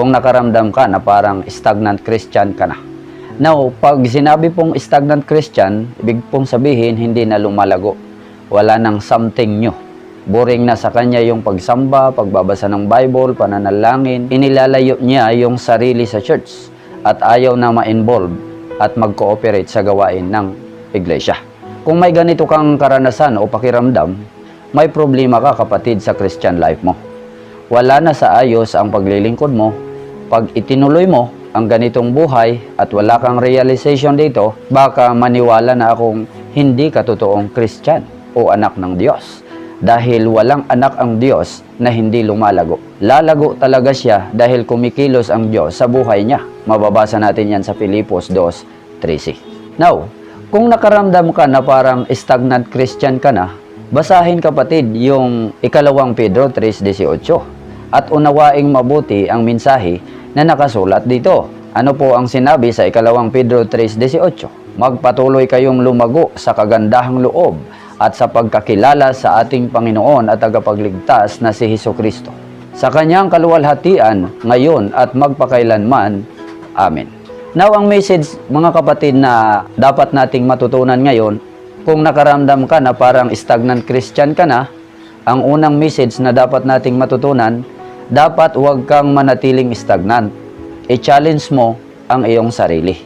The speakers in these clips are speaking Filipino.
kung nakaramdam ka na parang stagnant Christian ka na. Now, pag sinabi pong stagnant Christian, ibig pong sabihin hindi na lumalago. Wala nang something new. Boring na sa kanya yung pagsamba, pagbabasa ng Bible, pananalangin. Inilalayo niya yung sarili sa church at ayaw na ma-involve at mag-cooperate sa gawain ng iglesia. Kung may ganito kang karanasan o pakiramdam, may problema ka kapatid sa Christian life mo wala na sa ayos ang paglilingkod mo. Pag itinuloy mo ang ganitong buhay at wala kang realization dito, baka maniwala na akong hindi ka totoong Christian o anak ng Diyos. Dahil walang anak ang Diyos na hindi lumalago. Lalago talaga siya dahil kumikilos ang Diyos sa buhay niya. Mababasa natin yan sa Filipos 2.13. Now, kung nakaramdam ka na parang stagnant Christian ka na, basahin kapatid yung ikalawang Pedro 3.18 at unawaing mabuti ang mensahe na nakasulat dito. Ano po ang sinabi sa ikalawang Pedro 3.18? Magpatuloy kayong lumago sa kagandahang loob at sa pagkakilala sa ating Panginoon at tagapagligtas na si Heso Kristo. Sa kanyang kaluwalhatian ngayon at magpakailanman. Amen. Now, ang message mga kapatid na dapat nating matutunan ngayon, kung nakaramdam ka na parang stagnant Christian ka na, ang unang message na dapat nating matutunan, dapat huwag kang manatiling stagnant. I-challenge mo ang iyong sarili.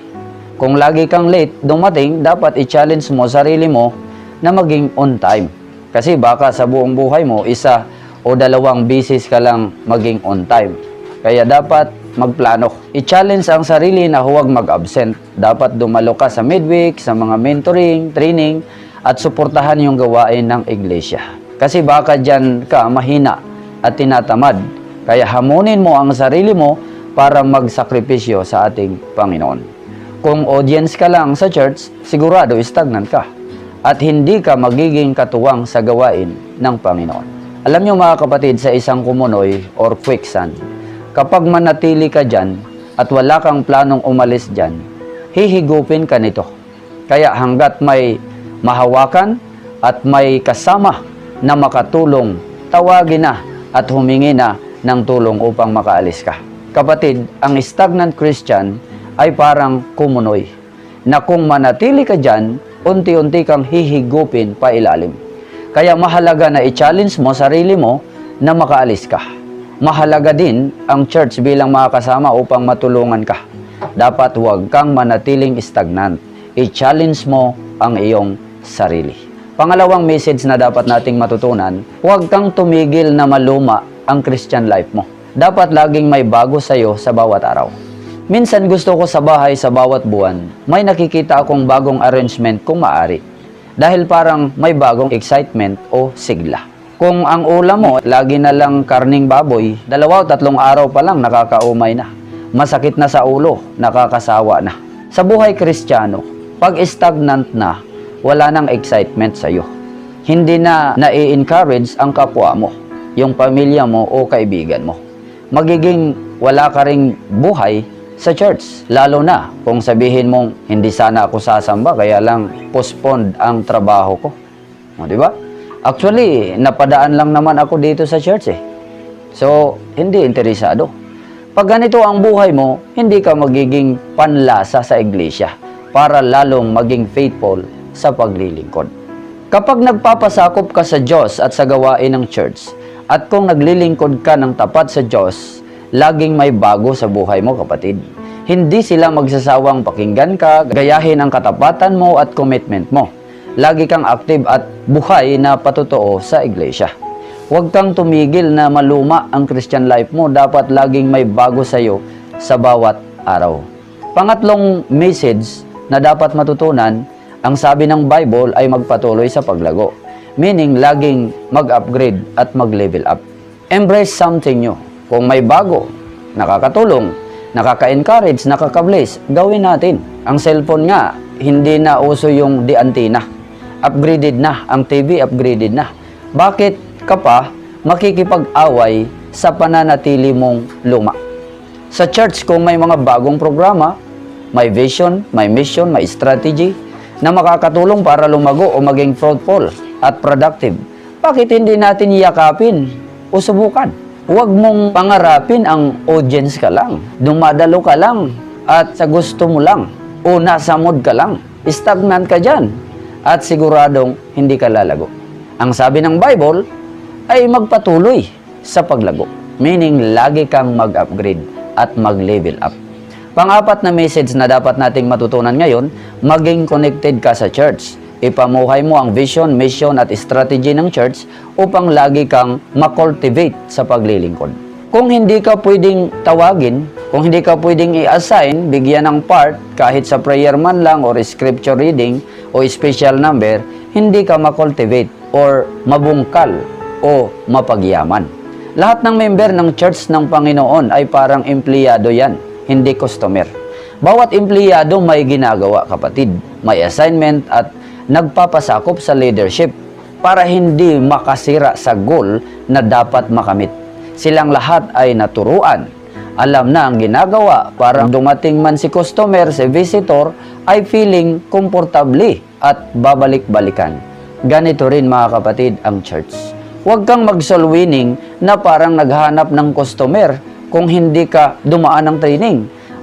Kung lagi kang late dumating, dapat i-challenge mo sarili mo na maging on time. Kasi baka sa buong buhay mo, isa o dalawang bisis ka lang maging on time. Kaya dapat magplano. I-challenge ang sarili na huwag mag-absent. Dapat dumalo ka sa midweek, sa mga mentoring, training, at suportahan yung gawain ng iglesia. Kasi baka dyan ka mahina at tinatamad. Kaya hamunin mo ang sarili mo para magsakripisyo sa ating Panginoon. Kung audience ka lang sa church, sigurado stagnant ka at hindi ka magiging katuwang sa gawain ng Panginoon. Alam niyo mga kapatid, sa isang kumunoy or quicksand, kapag manatili ka dyan at wala kang planong umalis dyan, hihigupin ka nito. Kaya hanggat may mahawakan at may kasama na makatulong, tawagin na at humingi na ng tulong upang makaalis ka. Kapatid, ang stagnant Christian ay parang kumunoy na kung manatili ka dyan, unti-unti kang hihigupin pa ilalim. Kaya mahalaga na i-challenge mo sarili mo na makaalis ka. Mahalaga din ang church bilang mga kasama upang matulungan ka. Dapat huwag kang manatiling stagnant. I-challenge mo ang iyong sarili. Pangalawang message na dapat nating matutunan, huwag kang tumigil na maluma ang Christian life mo. Dapat laging may bago sa iyo sa bawat araw. Minsan gusto ko sa bahay sa bawat buwan, may nakikita akong bagong arrangement kung maari. Dahil parang may bagong excitement o sigla. Kung ang ulam mo, lagi na lang karning baboy, dalawa o tatlong araw pa lang nakakaumay na. Masakit na sa ulo, nakakasawa na. Sa buhay kristyano, pag stagnant na, wala nang excitement sa iyo. Hindi na nai-encourage ang kapwa mo, yung pamilya mo o kaibigan mo. Magiging wala ka ring buhay sa church. Lalo na kung sabihin mong hindi sana ako sasamba kaya lang postponed ang trabaho ko. O, di ba? Actually, napadaan lang naman ako dito sa church eh. So, hindi interesado. Pag ganito ang buhay mo, hindi ka magiging panlasa sa iglesia para lalong maging faithful sa paglilingkod. Kapag nagpapasakop ka sa Diyos at sa gawain ng church, at kung naglilingkod ka ng tapat sa Diyos, laging may bago sa buhay mo kapatid. Hindi sila magsasawang pakinggan ka, gayahin ang katapatan mo at commitment mo. Lagi kang active at buhay na patotoo sa iglesia. Huwag kang tumigil na maluma ang Christian life mo. Dapat laging may bago sa iyo sa bawat araw. Pangatlong message na dapat matutunan, ang sabi ng Bible ay magpatuloy sa paglago. Meaning, laging mag-upgrade at mag-level up. Embrace something new. Kung may bago, nakakatulong, nakaka-encourage, nakaka-bless, gawin natin. Ang cellphone nga, hindi na uso yung di antenna. Upgraded na. Ang TV, upgraded na. Bakit ka pa makikipag-away sa pananatili mong luma? Sa church, kung may mga bagong programa, may vision, may mission, may strategy na makakatulong para lumago o maging fruitful at productive. Bakit hindi natin yakapin o subukan? Huwag mong pangarapin ang audience ka lang. Dumadalo ka lang at sa gusto mo lang o nasa mood ka lang. Stagnant ka dyan at siguradong hindi ka lalago. Ang sabi ng Bible ay magpatuloy sa paglago. Meaning, lagi kang mag-upgrade at mag-level up. Pang-apat na message na dapat nating matutunan ngayon, maging connected ka sa church. Ipamuhay mo ang vision, mission at strategy ng church upang lagi kang makultivate sa paglilingkod. Kung hindi ka pwedeng tawagin, kung hindi ka pwedeng i-assign, bigyan ng part kahit sa prayer man lang or scripture reading o special number, hindi ka makultivate or mabungkal o mapagyaman. Lahat ng member ng church ng Panginoon ay parang empleyado yan, hindi customer. Bawat empleyado may ginagawa kapatid, may assignment at nagpapasakop sa leadership para hindi makasira sa goal na dapat makamit. Silang lahat ay naturuan. Alam na ang ginagawa para dumating man si customer, si visitor, ay feeling komportable at babalik-balikan. Ganito rin mga kapatid ang church. Huwag kang mag-soul winning na parang naghanap ng customer kung hindi ka dumaan ng training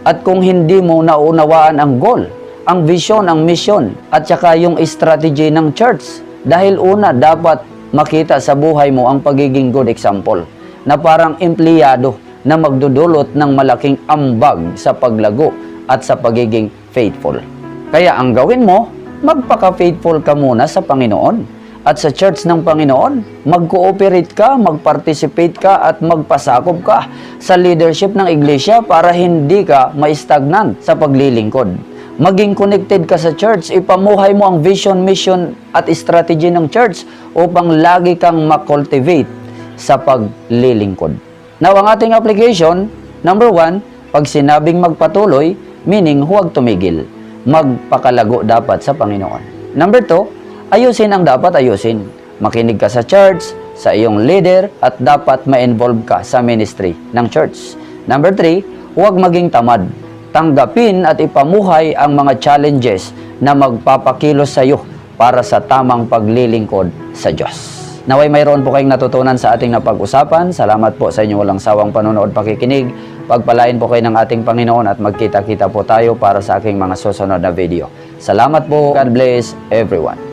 at kung hindi mo naunawaan ang goal, ang vision, ang mission at saka yung strategy ng church. Dahil una, dapat makita sa buhay mo ang pagiging good example na parang empleyado na magdudulot ng malaking ambag sa paglago at sa pagiging faithful. Kaya ang gawin mo, magpaka-faithful ka muna sa Panginoon. At sa church ng Panginoon, mag-cooperate ka, mag-participate ka at magpasakop ka sa leadership ng iglesia para hindi ka ma-stagnant sa paglilingkod. Maging connected ka sa church, ipamuhay mo ang vision, mission at strategy ng church upang lagi kang makultivate sa paglilingkod. Now, ang ating application, number one, pag sinabing magpatuloy, meaning huwag tumigil. Magpakalago dapat sa Panginoon. Number two, ayusin ang dapat ayusin. Makinig ka sa church, sa iyong leader, at dapat ma-involve ka sa ministry ng church. Number three, huwag maging tamad. Tanggapin at ipamuhay ang mga challenges na magpapakilos sa iyo para sa tamang paglilingkod sa Diyos. Naway mayroon po kayong natutunan sa ating napag-usapan. Salamat po sa inyong walang sawang panonood pakikinig. Pagpalain po kayo ng ating Panginoon at magkita-kita po tayo para sa aking mga susunod na video. Salamat po. God bless everyone.